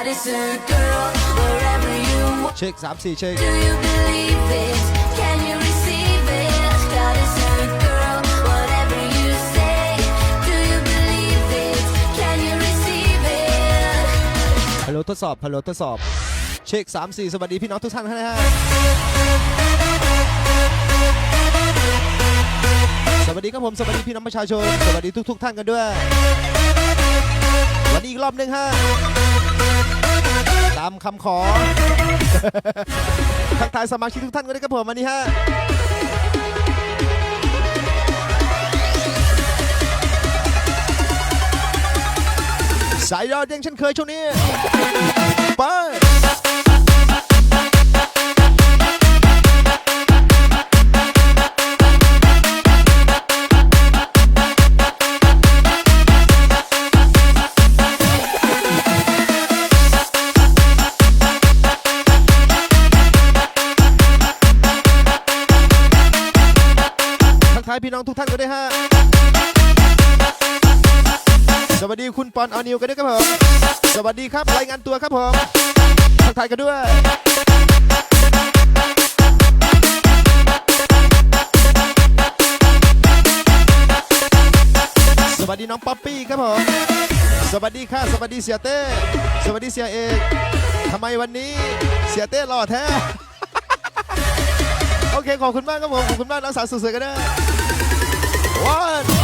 เช็คสามสี่เช็ค Do you believe it? Can you receive it? God is a girl, whatever you say. Do you believe it? Can you receive it? ฮัลโหลทดสอบฮัลโหลทดสอบ เช็คสามสี่สวัสดีพี่น้องทุกท่านนะฮะสวัสดีครับผมสวัสดีพี่น้องประชาชน สวัสดีทุก ๆ ท่านกันด้วยวันนี้อีกรอบหนึงฮะ ตามคำขอ ทักทายสมาชิกทุกท่านก็ได้ครับผมวันนี้ฮะสายยอดเด้งเช่นเคยช่วงนี้ไป อนออนิวกันด้วยครับผม สวัสดีครับ รายงานตัวครับผมทักทายกันด้วยสวัสดีน้องป๊อปปี้ครับผม สวัสดีค่ะสวัสดีเสียเต้ สวัสดีเสียเอกทำไมวันนี้เสียเต้หล่อแท้ โอเคขอบคุณมากครับผม ขอบคุณมากน้องสาวสวยๆกันนะ One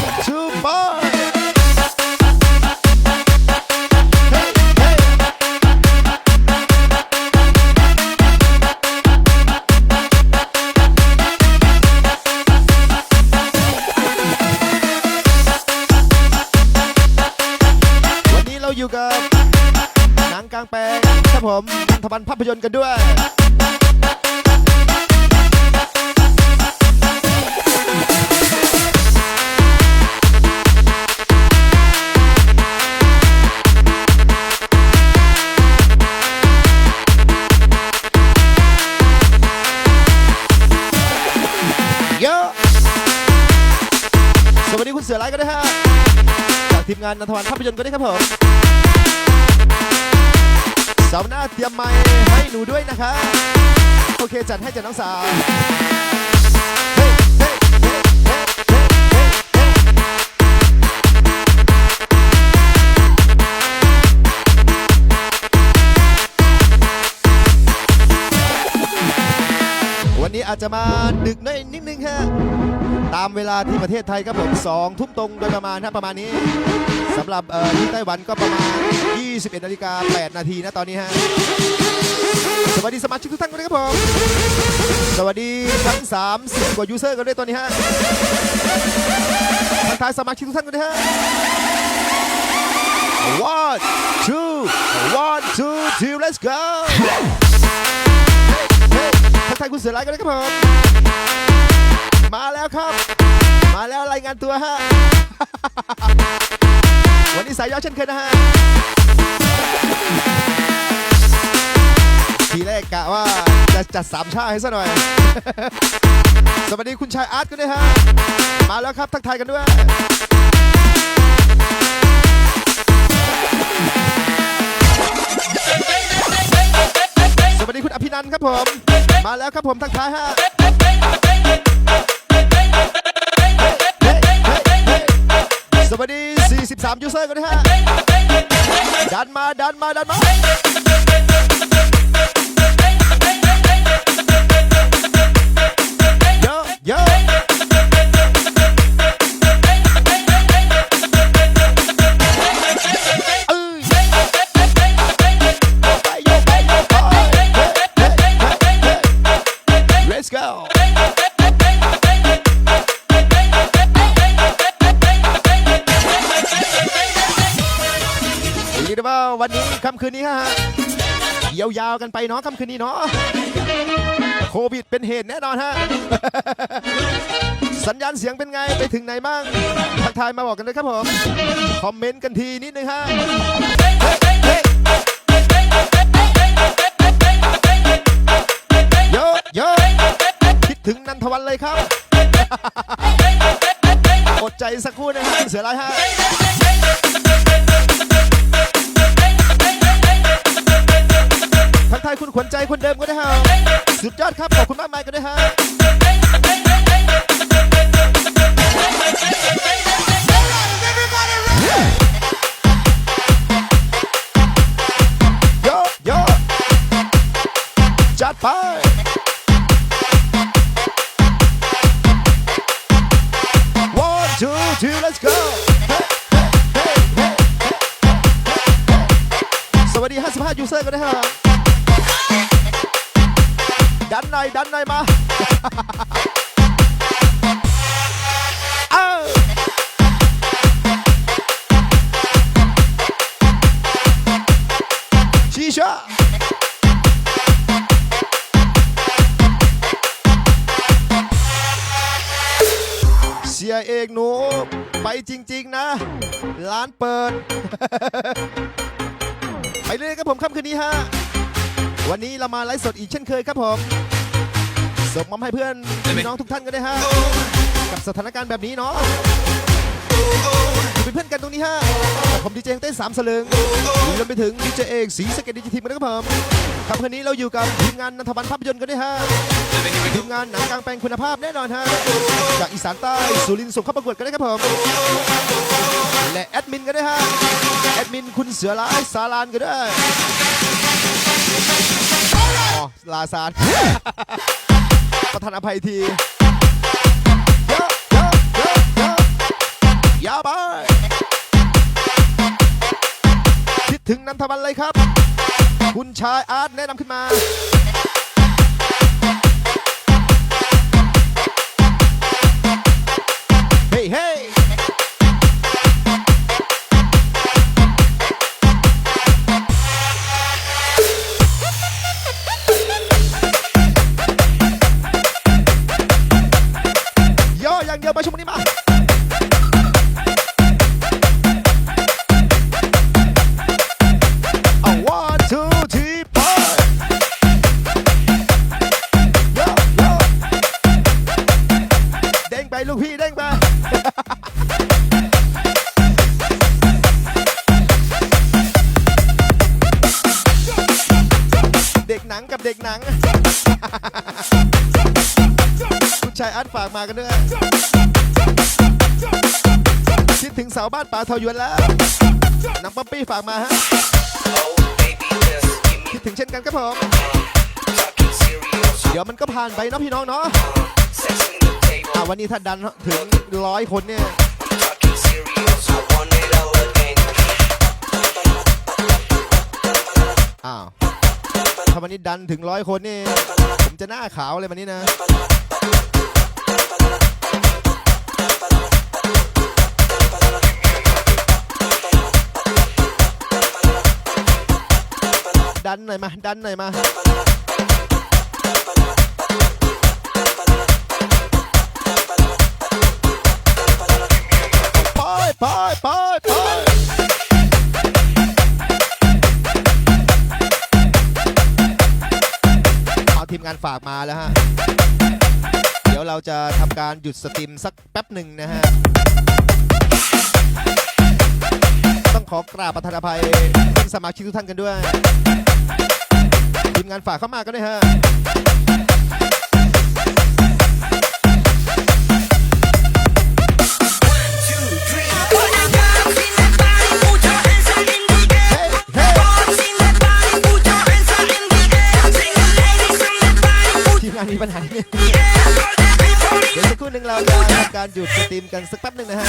พยนตร์กันด้วย เยอะสวัสดีคุณเสือไลก็ได้ฮะจากทีมงานนันทวันภาพยนตร์ก็ได้ครับผม สาร์หน้าเตรียมไม้ให้หนูด้วยนะคะ โอเคจัดให้จัดน้องสาววันนี้อาจจะมาดึกหน่อยนิดนึงฮะ ตามเวลาที่ประเทศไทยครับผม2ทุ่มตรงโดยประมาณนะประมาณนี้ำหรับที่ไต้หวันก็ประมาณ 21นาฬิกา8นาทีนะตอนนี้ฮะ สวัสดีสมาชิกทุกท่านกันด้วยครับผม สวัสดีทั้ง 30 กว่ายูเซอร์กันด้วยตอนนี้ฮะทักทายสมาชิกทุกท่านกันด้วยฮะ one two one two two let's go เฮ้ยทักทายคุณเสือไลท์กันด้วยครับผม มาแล้วครับ มาแล้วรายงานตัวฮะ วันนี้สายยอดเช่นเคยนะฮะ ทีแรกกะว่าจะจัดสามชาให้ซะหน่อย สวัสดีคุณชายอาร์ตกันด้วยฮะ มาแล้วครับทักทายกันด้วยสวัสดีคุณอภินันครับผม มาแล้วครับผมทักทายฮะ 13 ยูเซอร์กันนะฮะ ดันมาดันมาดันมา คืนนี้ฮะยาวๆกันไปเนาะค่ำคืนนี้เนาะโควิดเป็นเหตุแน่นอนฮะสัญญาณเสียงเป็นไงไปถึงไหนบ้างทักทายมาบอกกันเลยครับผมคอมเมนต์กันทีนิดนึงฮะเฮ้ยเยโยโยคิดถึงนันทวันเลยครับอดใจสักครู่นะฮะเสือลายฮะ ครับ ขอบคุณมากมายก็ได้ฮะโยโยจัดไป One, two, two, let's go เฮ้เฮ้เฮ้เฮ้สวัสดี 55 ยูเซอร์กันนะฮะ ดันหน่อยดันหน่อยมาเอ้าชีชาเสียเอกหนู ไปจริง ๆ นะ ร้านเปิด ไปเลยครับผมค่ำคืนนี้ฮะวันนี้เรามาไลฟ์สดอีกเช่นเคยครับผม ส่งมอมให้เพื่อนพี่น้องทุกท่านกันด้วยฮะ กับสถานการณ์แบบนี้เนาะอยู่เป็นเพื่อนกันตรงนี้ฮะกับผมดีเจเต้นสามสลึงรวมไปถึงดีเจเอกสีสะเก็ดดีเจทีมนะครับผมค่ำคืนนี้เราอยู่กับทีมงานนันทวันภาพยนตร์กันด้วยฮะทีมงานหนังกลางแปลงคุณภาพแน่นอนฮะจากอีสานใต้สุรินทร์ส่งเข้าประกวดกันได้ครับผมและแอดมินก็ได้ฮะแอดมินคุณเสือร้ายสาลานก็ได้อ๋อลาซาน ประธานอภัยทีเยอะเยอะเยอะเยอะยาวไป คิดถึงนันทบันเลยครับ คุณชายอาร์ตแนะนำขึ้นมา กมากันด้วย คิดถึงสาวบ้านป่าเทายวนแล้ว น้ำป๊อปปี้ฝากมาฮะ คิดถึงเช่นกันครับผม เดี๋ยวมันก็ผ่านไปเนาะพี่น้องเนาะอะวันนี้ถ้าดันถึงร้อยคนเนี่ยอ้าวถ้าวันนี้ดันถึงร้อยคนนี่ ผมจะหน้าขาวเลยวันนี้นะ ดันหน่อยมา ดันหน่อยมา ไปไปไปไปเอาทีมงานฝากมาแล้วฮะ เดี๋ยวเราจะทำการหยุดสตรีมสักแป๊บหนึ่งนะฮะต้องขอกราบประธานอภัยท่านสมาชิกทุกท่านกันด้วย ทีมงานฝากเข้ามากันด้ฮะทีมงานมีปัญหานิดนึงเดี๋ยวสักครู่หนึ่งเราจะทำการหยุดสตรีมกันสักแป๊บหนึ่งนะฮะ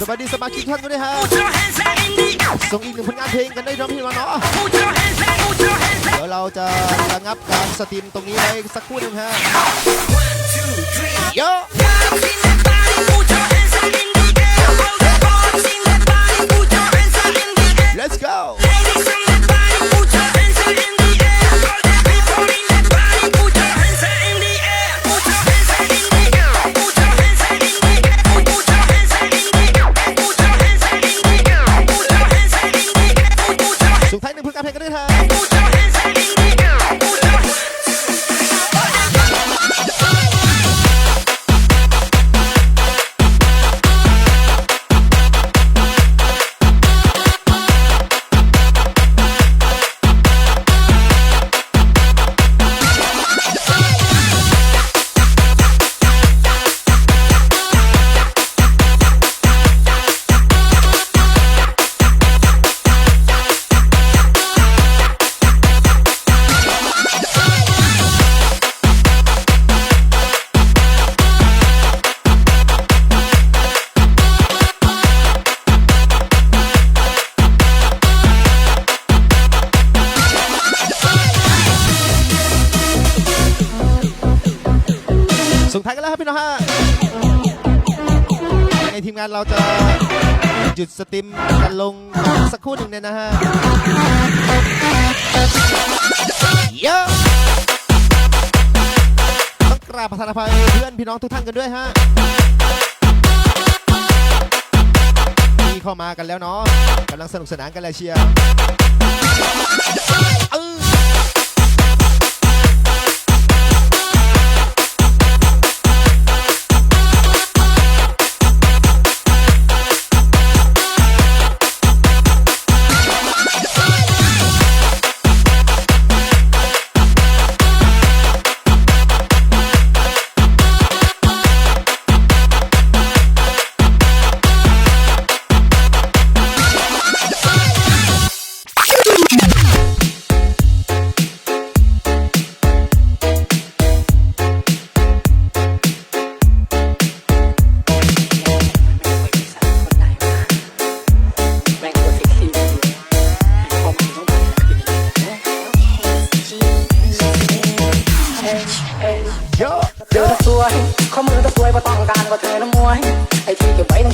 สวัสดีสมาชิกทุกท่านส่งอีกหนึ่งผลงานเพลงกันได้น้องพี่น้องเนาะเดี๋ยวเราจะระงับการสตรีมตรงนี้ไว้สักครู่หนึ่งฮะ ในทีมงานเราจะหยุดสตรีมกันลงสักครู่หนึ่งเนี่ยนะฮะเยอะต้องกราบประธานอภัยเพื่อนพี่น้องทุกท่านกันด้วยฮะที่เข้ามากันแล้วเนาะกำลังสนุกสนานกันเลยเชียร์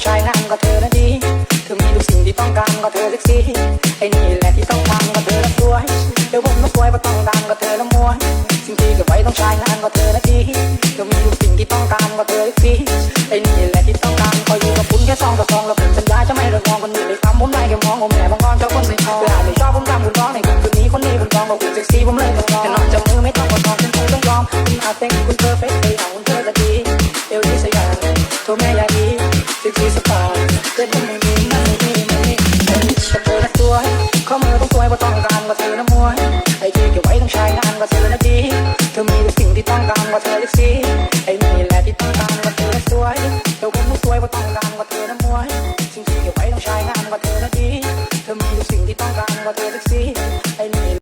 เก็บไว้ต้องานก็เธอนะดีเธอมีทุกสิ่งที่ต้องการก็เธอเซ็กซี่ไอ้นี่แหละที่ต้องทำก็เธอนะสวยเดี๋ยวผมต้องสวยเพราะต้องการก็เธอนะมวยสิ่งที่เก็บไว้ต้องใช้งานก็เธอนะดีเธอมีทุกสิ่งที่ต้องการก็เธอเซ็กซี่ไอ้นี่แหละที่ต้องการคอยอยู่กับคุณแค่สองต่อสองแล้วผมสัญญาจะไม่เลิกมองคนอื่นเลยครับผมได้แค่มองผมแอบมองกอนเจ้าคนไม่ชอบเวลาไม่ชอบผมทำคุณร้องในคืนนี้คนนี้คุณร้องบอกคุณเซ็กซี่ผมเลยต้องลองแต่นอกจากมือไม่ต้องกองฉันคงต้องยอมคุณอาจเต็งคุณเพอร์เฟกต์ไปเอาคุณเธอจะดีเอวดีสยามตัวแม่ยา เต้นมันมีมันมีมันมีมันมีแต่เธอน่ะสวยข้อมือต้องสวยเพราะต้องการก็เธอนะมวยไอ้ที่เก็บไว้ต้องใช้งานก็เธอนะดีเธอมีทุกสิ่งที่ต้องการก็เธอเซ็ก